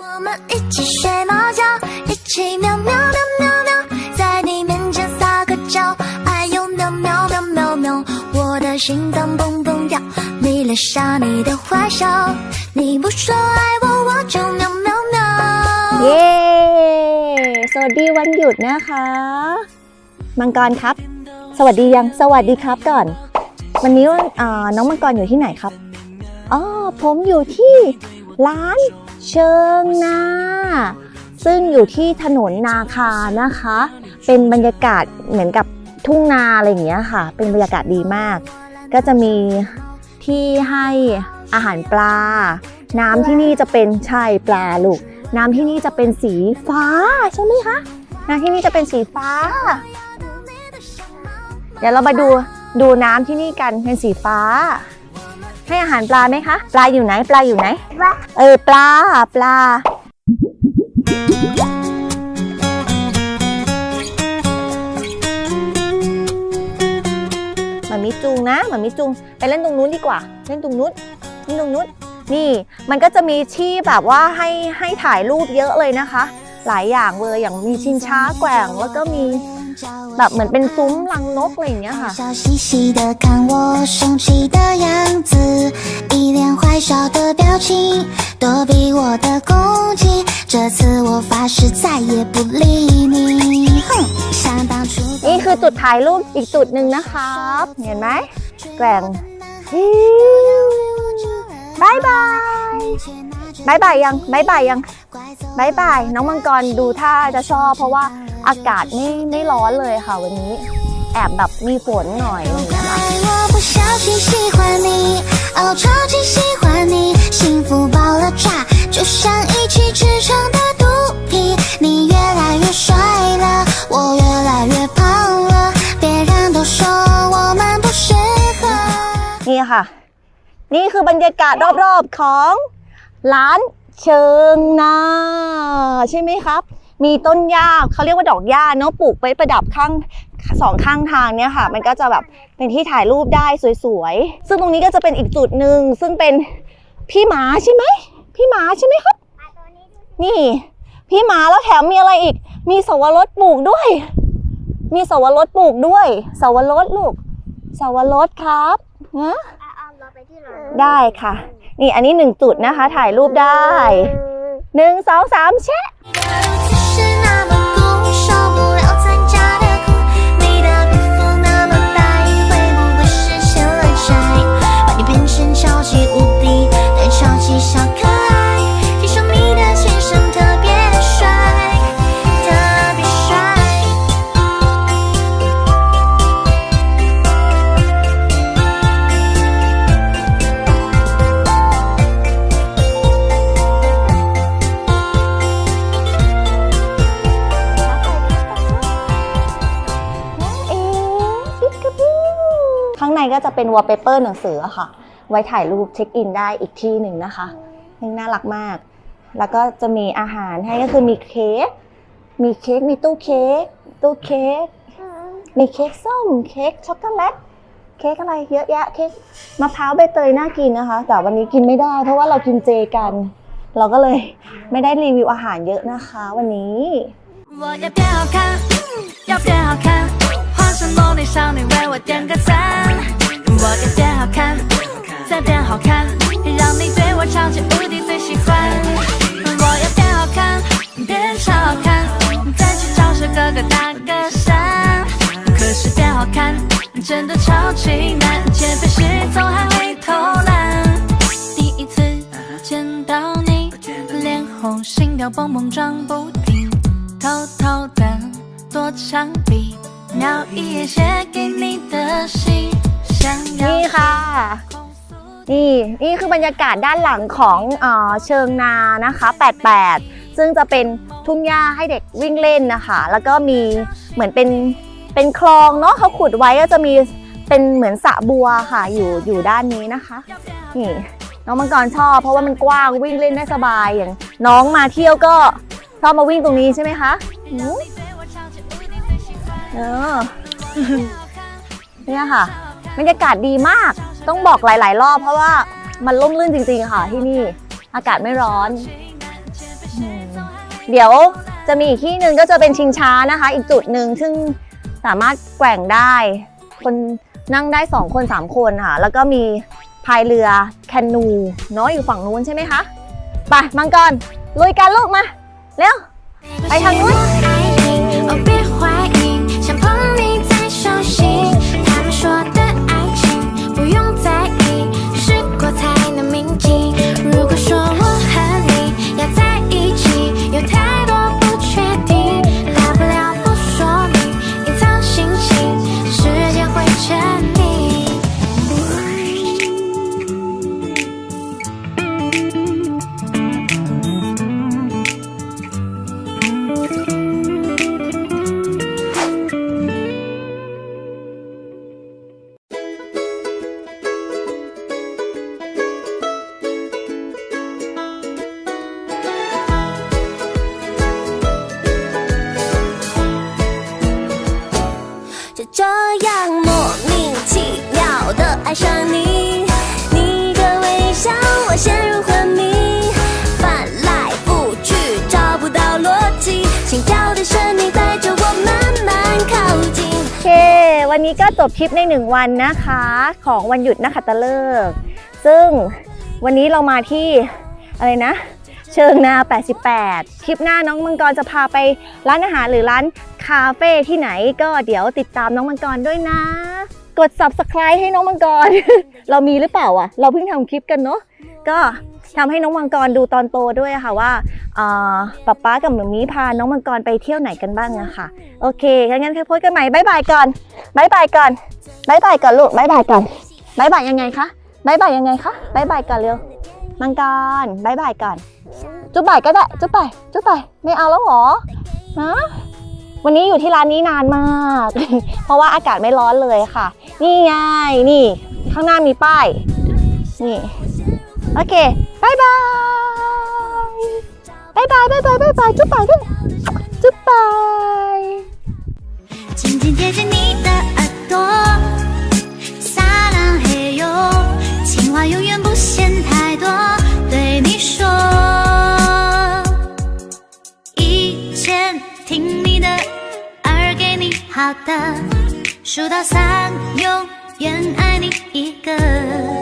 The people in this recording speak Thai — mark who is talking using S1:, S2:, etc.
S1: 我们一起睡猫觉，一起喵喵喵喵喵，在你面前撒个娇，哎呦喵喵喵喵喵，我的心脏蹦蹦跳，迷恋上你的坏笑，你不说爱我，我就喵喵喵。
S2: เย้ สวัสดีวันหยุดนะคะ มังกรครับ สวัสดียัง สวัสดีครับก่อน วันนี้วันอ่าน้องมังกรอยู่ที่ไหนครับ อ๋อ ผมอยู่ที่ ร้านเชิงนาซึ่งอยู่ที่ถนนนาคานะคะ เป็นบรรยากาศเหมือนกับทุ่งนาอะไรอย่างเงี้ยค่ะ เป็นบรรยากาศดีมาก ก็จะมีที่ให้อาหารปลา น้ำที่นี่จะเป็นใช่ปลาลูก น้ำที่นี่จะเป็นสีฟ้าใช่ไหมคะ น้ำที่นี่จะเป็นสีฟ้า เดี๋ยวเรามาดูดูน้ำที่นี่กันเป็นสีฟ้า ให้อาหารปลาไหมคะ ปลาอยู่ไหน ปลาอยู่ไหน เออ ปลา ปลา มันมีจูงนะ มันมีจูงไปเล่นตรงนู้นดีกว่า เล่นตรงนู้นเล่นตรงนู้น นี่ มันก็จะมีที่แบบว่าให้ให้ถ่ายรูปเยอะเลยนะคะ หลายอย่างเลย อย่างมีชิงช้าแกว่ง แล้วก็มีแบบเหมือนเป็นซุ้มรังนกอะไรอย่างเงี้ยค่ะ
S1: 表情，躲避我的攻击。这次我发誓再也不理你。哼，想当初
S2: นี่คือจุดถ่ายรูปอีกจุดหนึ่งนะครับ เห็นไหมแกว่งฮิวบายบายบายบายยังบายบายยังบายบาย น้องมังกรดูท่าจะชอบ เพราะว่าอากาศไม่ไม่ร้อนเลยค่ะวันนี้ แอบแบบมีฝนหน่อยอะไรอย่างเงี้ยค่ะ นี่ค่ะ นี่คือบรรยากาศรอบๆของร้านเชิงนาใช่ไหมครับ มีต้นหญ้าเขาเรียกว่าดอกหญ้าเนาะปลูกไว้ประดับข้างสองข้างทางเนี่ยค่ะ มันก็จะแบบเป็นที่ถ่ายรูปได้สวยๆ ซึ่งตรงนี้ก็จะเป็นอีกจุดหนึ่งซึ่งเป็นพี่หมาใช่ไหมพี่หมาใช่ไหมครับนี่ พี่หมาแล้วแถมมีอะไรอีก มีสวรสปลูกด้วย มีสวรสปลูกด้วย สวรสลูก สวรสครับ นะได้ค่ะ นี่อันนี้หนึ่งจุดนะคะ ถ่ายรูปได้หนึ่งสองสามแชะ ข้างในก็จะเป็นวอลเปเปอร์หนังสืออะค่ะ ไว้ถ่ายรูปเช็คอินได้อีกที่หนึ่งนะคะนี่น่ารักมาก แล้วก็จะมีอาหารให้ก็คือมีเค้ก มีเค้ก มีตู้เค้ก ตู้เค้ก มีเค้กส้ม เค้กช็อกโกแลต เค้กอะไรเยอะแยะ เค้กมะพร้าวใบเตยน่ากินนะคะ แต่วันนี้กินไม่ได้ เพราะว่าเรากินเจกัน เราก็เลยไม่ได้รีวิวอาหารเยอะนะคะ วันนี้
S3: 我要变好看，要变好看，化身梦里少女为我点个 好看真的超级难，减肥时总还会偷懒。第一次见到你，脸红心跳蹦蹦撞不停。偷偷的躲墙壁，瞄一眼写给你的信，想要
S2: นี่ค่ะ นี่นี่คือบรรยากาศด้านหลังของเออเชิงนานะคะ 88 ซึ่งจะเป็นทุ่งหญ้าให้เด็กวิ่งเล่นนะคะ แล้วก็มีเหมือนเป็น เป็นคลองเนาะเขาขุดไว้ก็จะมีเป็นเหมือนสระบัวค่ะอยู่อยู่ด้านนี้นะคะนี่น้องมังกรชอบเพราะว่ามันกว้างวิ่งเล่นได้สบายอย่าง น้องมาเที่ยวก็ชอบมาวิ่งตรงนี้ใช่ไหมคะเนี่ยค่ะบรรยากาศดีมากต้องบอกหลาย ๆ รอบเพราะว่ามันร่มรื่นจริง ๆ ค่ะที่นี่ อากาศไม่ร้อน เดี๋ยวจะมีอีกที่หนึ่งก็จะเป็นชิงช้านะคะ อีกจุดหนึ่งซึ่ง สามารถแกว่งได้ คนนั่งได้ 2 คน 3 คนค่ะ แล้วก็มีพายเรือแคนูเนาะอยู่ฝั่งนู้นใช่ไหมคะ ไปมังกรลุยกันลูกมา เร็ว
S1: ไป
S2: ทางนู้น นี้ก็จบทริปในหนึ่งวันนะคะ ของวันหยุดนักขัตฤกษ์ซึ่งวันนี้เรามาที่อะไรนะ เชิงนา 88 คลิปหน้าน้องมังกรจะพาไปร้านอาหารหรือร้านคาเฟ่ที่ไหนก็เดี๋ยวติดตามน้องมังกรด้วยนะ กด subscribe ให้น้องมังกร เรามีหรือเปล่าอะ เราเพิ่งทำคลิปกันเนาะก็ ทำให้น้องมังกรดูตอนโตด้วยค่ะว่าป๊าป๊ากับหมมีพาน้องมังกรไปเที่ยวไหนกันบ้างอะค่ะ โอเคงั้นค่พูดกันใหม่บายบายก่อนบายบายก่อนบายบายก่อนลูกบายบายก่อนบายบายยังไงคะบายบายยังไงคะบายบายก่อนเร็วมังกรบายบายก่อนจุ๊บบ่ายก็ได้จุ๊บไปจุ๊บไปไม่เอาแล้วหรอฮะวันนี้อยู่ที่ร้านนี้นานมาก เพราะว่าอากาศไม่ร้อนเลยค่ะ นี่ไงนี่ ข้างหน้ามีป้าย นี่ OK，拜拜，拜拜拜拜拜拜，就拜拜，就拜。
S1: 紧紧贴着你的耳朵，撒浪嘿哟，情话永远不嫌太多，对你说，以前听你的，耳给你好的，数到三，永远爱你一个。